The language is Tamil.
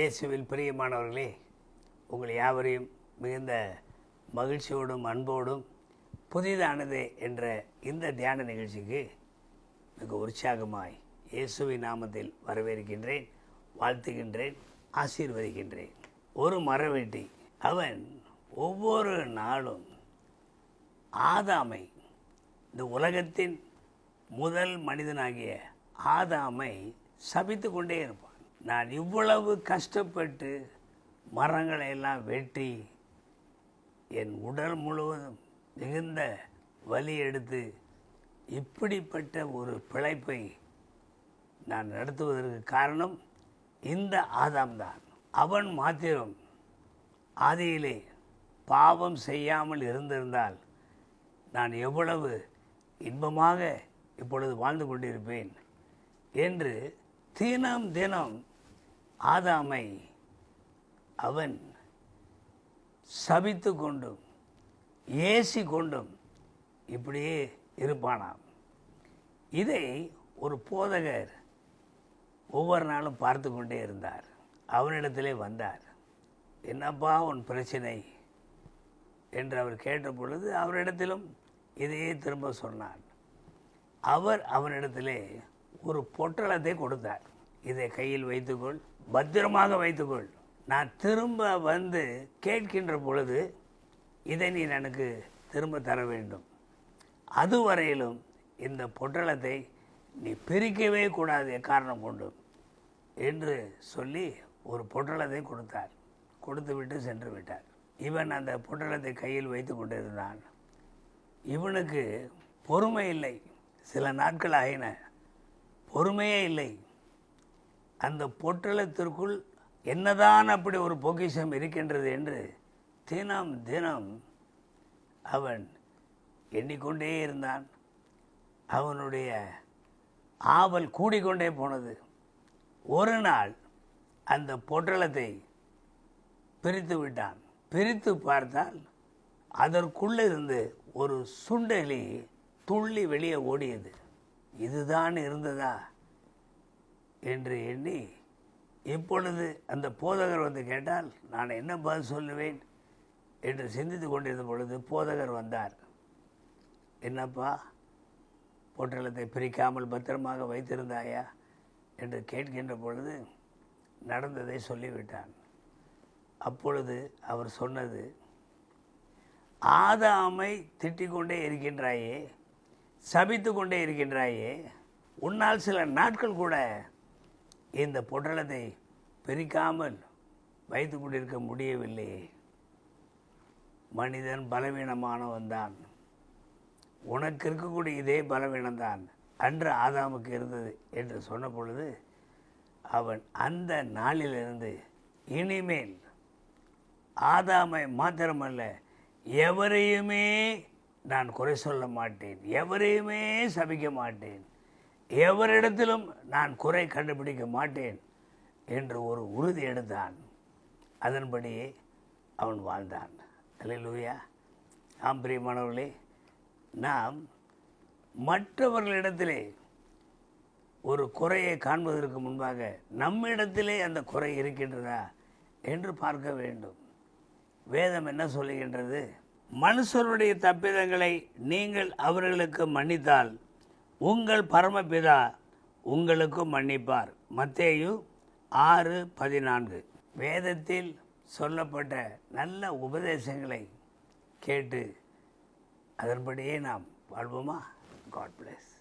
இயேசுவில் பிரியமானவர்களே உங்கள் யாவரையும் மிகுந்த மகிழ்ச்சியோடும் அன்போடும் புதிதானது என்ற இந்த தியான நிகழ்ச்சிக்கு மிக உற்சாகமாய் இயேசுவின் நாமத்தில் வரவேற்கின்றேன் வாழ்த்துகின்றேன் ஆசீர்வதிக்கின்றேன். ஒரு மரவெட்டி அவன் ஒவ்வொரு நாளும் ஆதாமை இந்த உலகத்தின் முதல் மனிதனாகிய ஆதாமை சபித்து கொண்டே இருப்பான். நான் இவ்வளவு கஷ்டப்பட்டு மரங்களை எல்லாம் வெட்டி என் உடல் முழுவதும் மிகுந்த வலி எடுத்து இப்படிப்பட்ட ஒரு பிழைப்பை நான் நடத்துவதற்கு காரணம் இந்த ஆதாம் தான். அவன் மாத்திரம் ஆதியிலே பாவம் செய்யாமல் இருந்திருந்தால் நான் எவ்வளவு இன்பமாக இப்பொழுது வாழ்ந்து கொண்டிருப்பேன் என்று தினம் தினம் ஆதாமை அவன் சபித்து கொண்டும் ஏசி கொண்டும் இப்படியே இருப்பானாம். இதை ஒரு போதகர் ஒவ்வொரு நாளும் பார்த்து கொண்டே இருந்தார். அவனிடத்திலே வந்தார். என்னப்பா உன் பிரச்சனை? என்று அவர் கேட்ட பொழுது அவரிடத்திலும் இதையே திரும்ப சொன்னான் அவர் அவனிடத்திலே ஒரு பொட்டலத்தை கொடுத்தார். இதை கையில் வைத்துக்கொள். பத்திரமாக வைத்துக்கொள். நான் திரும்ப வந்து கேட்கின்ற பொழுது இதை நீ எனக்கு திரும்ப தர வேண்டும். அதுவரையிலும் இந்த பொட்டலத்தை நீ பிரிக்கவே கூடாது காரணம் கொண்டு என்று சொல்லி ஒரு பொட்டலத்தை கொடுத்தார். கொடுத்துவிட்டு சென்று விட்டார். இவன் அந்த பொட்டலத்தை கையில் வைத்து கொண்டிருந்தான். இவனுக்கு பொறுமை இல்லை. சில நாட்கள் ஆகின. பொறுமையே இல்லை. அந்த பொட்டலத்திற்குள் என்னதான் அப்படி ஒரு பொக்கிஷம் இருக்கின்றது என்று தினம் தினம் அவன் எண்ணிக்கொண்டே இருந்தான். அவனுடைய ஆவல் கூடிக்கொண்டே போனது. ஒரு நாள் அந்த பொட்டலத்தை பிரித்து விட்டான். பிரித்து பார்த்தால் அதற்குள்ளே இருந்து ஒரு சுண்டெலி துள்ளி வெளியே ஓடியது. இதுதான் இருந்ததா? என்று எண்ணி இப்பொழுது அந்த போதகர் வந்து கேட்டால் நான் என்ன பதில் சொல்லுவேன்? என்று சிந்தித்து கொண்டிருந்த பொழுது போதகர் வந்தார். என்னப்பா பொட்டலத்தை பிரிக்காமல் பத்திரமாக வைத்திருந்தாயா? என்று கேட்கின்ற பொழுது நடந்ததை சொல்லிவிட்டான். அப்பொழுது அவர் சொன்னது ஆதாமை திட்டிக் கொண்டே இருக்கின்றாயே சபித்து கொண்டே இருக்கின்றாயே உன்னால் சில நாட்கள் கூட இந்த பொட்டலத்தை பிரிக்காமல் வைத்து கொண்டிருக்க முடியவில்லையே மனிதன் பலவீனமானவன் தான். உனக்கு இருக்கக்கூடிய இதே பலவீனம்தான் அன்று ஆதாமுக்கு இருந்தது என்று சொன்ன பொழுது அவன் அந்த நாளிலிருந்து இனிமேல் ஆதாமை மாத்திரமல்ல எவரையுமே நான் குறை சொல்ல மாட்டேன் எவரையுமே சபிக்க மாட்டேன். எவரிடத்திலும் நான் குறை கண்டுபிடிக்க மாட்டேன் என்று ஒரு உறுதி எடுத்தான். அதன்படியே அவன் வாழ்ந்தான். அல்லேலூயா. ஆம் பிரியமானவர்களே நாம் மற்றவர்களிடத்திலே ஒரு குறையை காண்பதற்கு முன்பாக நம்மிடத்திலே அந்த குறை இருக்கின்றதா என்று பார்க்க வேண்டும். வேதம் என்ன சொல்லுகின்றது? மனுஷருடைய தப்பிதங்களை நீங்கள் அவர்களுக்கு மன்னித்தால் உங்கள் பரமபிதா உங்களுக்கும் மன்னிப்பார். மத்தேயு ஆறு பதினான்கு. வேதத்தில் சொல்லப்பட்ட நல்ல உபதேசங்களை கேட்டு அதன்படியே நாம் வாழ்வோமா? God plus